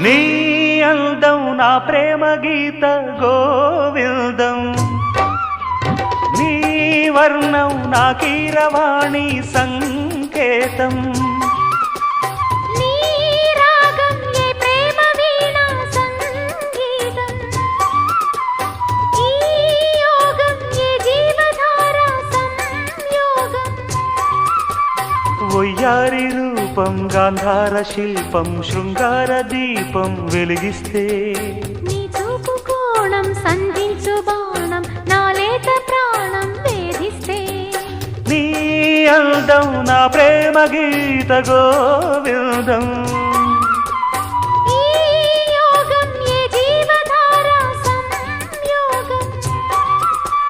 నీ అందం నా ప్రేమ గీత గోవిందం. నీ వర్ణం నా కీరవాణి సంకేతం. ఒయ్యారి రూపం గాంధార శిల్పం శృంగార దీపం వెలిగిస్తే. నీ చూపు కోణం సంధించు బాణం నా లేత ప్రాణం వేధిస్తే. నీ అందం నా ప్రేమ గీత గోవిందం.